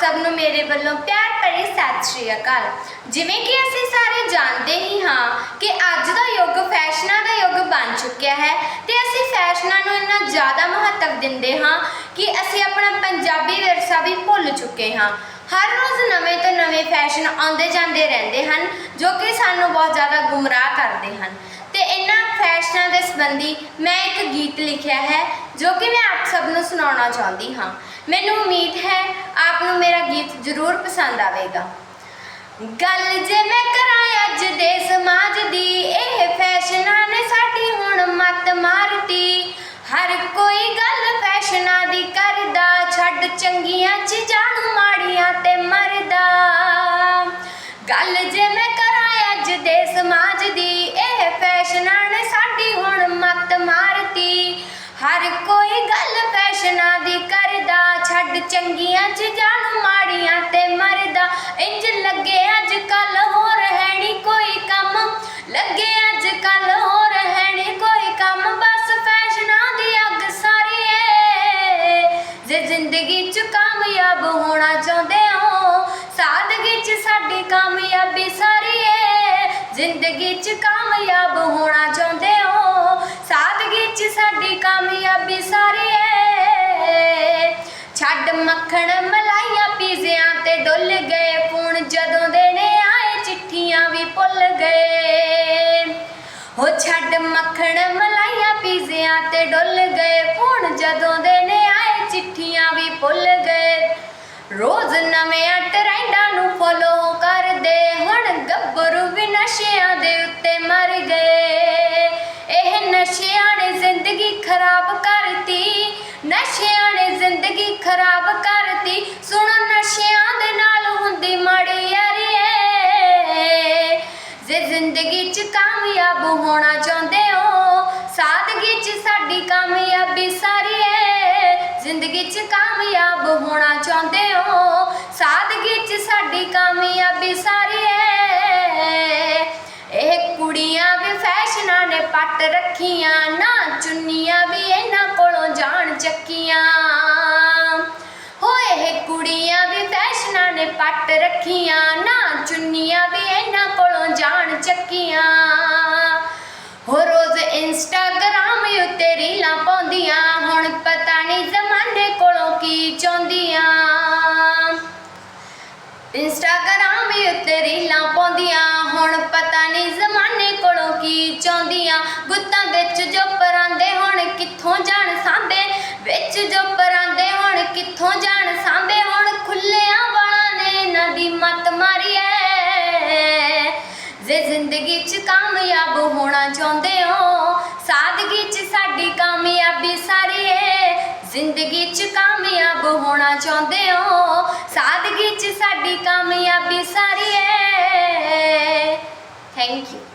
ਸਭ ਨੂੰ ਮੇਰੇ ਵੱਲੋਂ ਪਿਆਰ ਭਰੀ ਸਤਿ ਸ਼੍ਰੀ ਅਕਾਲ। ਜਿਵੇਂ ਕਿ ਅਸੀਂ ਸਾਰੇ ਜਾਣਦੇ ਹੀ ਹਾਂ ਕਿ ਅੱਜ ਦਾ ਯੁੱਗ ਫੈਸ਼ਨਾਂ ਦਾ ਯੁੱਗ ਬਣ ਚੁੱਕਿਆ ਹੈ ਤੇ ਅਸੀਂ ਫੈਸ਼ਨਾਂ ਨੂੰ ਇੰਨਾ ਜ਼ਿਆਦਾ ਮਹੱਤਵ ਦਿੰਦੇ ਹਾਂ ਕਿ ਅਸੀਂ ਆਪਣਾ ਪੰਜਾਬੀ ਵਿਰਸਾ ਵੀ ਭੁੱਲ ਚੁੱਕੇ ਹਾਂ। ਹਰ ਰੋਜ਼ ਨਵੇਂ ਤੋਂ ਨਵੇਂ ਫੈਸ਼ਨ ਆਉਂਦੇ ਜਾਂਦੇ ਰਹਿੰਦੇ ਹਨ, ਜੋ ਕਿ ਸਾਨੂੰ ਬਹੁਤ ਜ਼ਿਆਦਾ ਗੁੰਮਰਾਹ ਕਰਦੇ ਹਨ। ਤੇ ਇਹਨਾਂ ਫੈਸ਼ਨਾਂ ਦੇ ਸੰਬੰਧੀ ਮੈਂ ਇੱਕ ਗੀਤ ਲਿਖਿਆ ਹੈ, ਜੋ ਕਿ ਮੈਂ ਆਪ ਸਭ ਨੂੰ ਸੁਣਾਉਣਾ ਚਾਹੁੰਦੀ ਹਾਂ। ਮੈਨੂੰ ਉਮੀਦ ਹੈ ਆਪ ਨੂੰ ਮੇਰਾ ਗੀਤ ਜ਼ਰੂਰ ਪਸੰਦ ਆਵੇਗਾ। ਗੱਲ ਜੇ ਮੈਂ ਕਰਾਂ ਅੱਜ ਦੇ ਸਮਾਜ ਦੀ, ਇਹ ਫੈਸ਼ਨਾਂ ਨੇ ਸਾਡੀ ਹੁਣ ਮੱਤ ਮਾਰਤੀ। ਹਰ ਕੋਈ ਗੱਲ ਫੈਸ਼ਨਾਂ ਦੀ ਕਰਦਾ, ਛੱਡ ਚੰਗੀਆਂ ਚੀਜ਼ਾਂ ਗੱਲ ਜੇ ਮੈਂ ਕਰਾਂ ਅੱਜ ਦੇ ਸਮਾਜ ਦੀ, ਇਹ ਫੈਸ਼ਨਾਂ ਨੇ ਸਾਡੀ ਹੁਣ ਮੱਤ ਮਾਰਤੀ। ਹਰ ਕੋਈ ਗੱਲ ਫੈਸ਼ਨਾਂ ਦੀ ਕਰਦਾ, ਛੱਡ ਚੰਗੀਆਂ ਚੀਜ਼ਾਂ ਨੂੰ ਮਾੜੀਆਂ ਤੇ ਮਰਦਾ। ਇੰਜ ਲੱਗੇ ਅੱਜ ਕੱਲ ਕਾਮਯਾਬੀ ਸਾਰੀ ਏ। ਜ਼ਿੰਦਗੀ ਚ ਕਾਮਯਾਬ ਹੋਣਾ ਚਾਹੁੰਦੇ ਹੋ। ਸਾਦਗੀ ਚ ਸਾਡੀ ਕਾਮਯਾਬੀ ਸਾਰੀ ਏ। ਛੱਡ ਮੱਖਣ ਮਲਾਈਆਂ ਪੀਜ਼ਿਆਂ ਤੇ ਡੁੱਲ ਗਏ। ਫੋਨ ਜਦੋਂ ਦੇਣੇ ਆਏ ਚਿੱਠੀਆਂ ਵੀ ਭੁੱਲ ਗਏ। ਹੋ ਛੱਡ ਮੱਖਣ ਮਲਾਈਆਂ ਪੀਜ਼ਿਆਂ ਤੇ ਡੁੱਲ ਗਏ। ਫੋਨ ਜਦੋਂ ਦੇਣੇ ਆਏ ਚਿੱਠੀਆਂ ਵੀ ਭੁੱਲ ਗਏ। ਰੋਜ਼ ਨਵੇਂ ਟ੍ਰੈਂਡਾਂ ਦੇ ਉੱਤੇ ਮਰ ਗਏ। ਇਹ ਨਸ਼ਿਆਂ ਨੇ ਜ਼ਿੰਦਗੀ ਖਰਾਬ ਕਰਤੀ। ਨਸ਼ਿਆਂ ਨੇ ਜ਼ਿੰਦਗੀ ਖਰਾਬ ਕਰਤੀ। ਸੁਣੋ, ਨਸ਼ਿਆਂ ਦੇ ਨਾਲ ਹੁੰਦੀ ਮਾੜੀ ਯਾਰੀ ਜੇ ਜ਼ਿੰਦਗੀ 'ਚ ਕਾਮਯਾਬ ਹੋਣਾ ਚਾਹੁੰਦੇ ਹੋ, ਸਾਦਗੀ 'ਚ ਸਾਡੀ ਕਾਮਯਾਬੀ ਸਾਰੀ ਏ ਜ਼ਿੰਦਗੀ 'ਚ ਕਾਮਯਾਬ ਹੋਣਾ ਚਾਹੁੰਦੇ ਹੋ, ਸਾਦਗੀ 'ਚ ਸਾਡੀ ਕਾਮਯਾਬੀ ਸਾਰੀ ਏ ਪੱਟ ਰੱਖੀਆਂ, ਨਾ ਚੁੰਨੀਆਂ ਵੀ ਇਹਨਾਂ ਕੋਲੋਂ ਜਾਣ ਚੱਕੀਆਂ। ਹੋਏ ਇਹ ਕੁੜੀਆਂ ਵੀ ਫੈਸ਼ਨਾਂ ਨੇ ਪੱਟ ਰੱਖੀਆਂ, ਨਾ ਚੁੰਨੀਆਂ ਵੀ ਇਹਨਾਂ ਕੋਲੋਂ ਜਾਣ ਚੱਕੀਆਂ। ਹੋ ਰੋਜ਼ ਇੰਸਟਾਗ੍ਰਾਮ ਉੱਤੇ ਰੀਲਾਂ ਪਾਉਂਦੀਆਂ, ਹੁਣ ਪਤਾ ਨਹੀਂ ਜ਼ਮਾਨੇ ਕੋਲੋਂ ਕੀ ਚਾਹੁੰਦੀਆਂ। ਇੰਸਟਾਗ੍ਰਾਮ ਉੱਤੇ ਰੀਲਾਂ ਪਾਉਂਦੀਆਂ, ਹੁਣ ਪਤਾ ਨਹੀਂ ਕਿੱਥੋਂ ਜਾਣ ਸਾਂਭੇ? ਵਿੱਚ ਜੋ ਪਰਾਂਦੇ ਹੁਣ, ਕਿੱਥੋਂ ਜਾਣ ਸਾਂਭੇ? ਹੁਣ ਖੁੱਲਿਆਂ ਵਾਲਾਂ ਨੇ ਇਹਨਾਂ ਦੀ ਮੱਤ ਮਾਰੀ ਐ। ਜੇ ਜ਼ਿੰਦਗੀ 'ਚ ਕਾਮਯਾਬ ਹੋਣਾ ਚਾਹੁੰਦੇ ਹੋ, ਸਾਦਗੀ 'ਚ ਸਾਡੀ ਕਾਮਯਾਬੀ ਸਾਰੀ ਏ ਜ਼ਿੰਦਗੀ 'ਚ ਕਾਮਯਾਬ ਹੋਣਾ ਚਾਹੁੰਦੇ ਹੋ, ਸਾਦਗੀ 'ਚ ਸਾਡੀ ਕਾਮਯਾਬੀ ਸਾਰੀ ਏ ਥੈਂਕ ਯੂ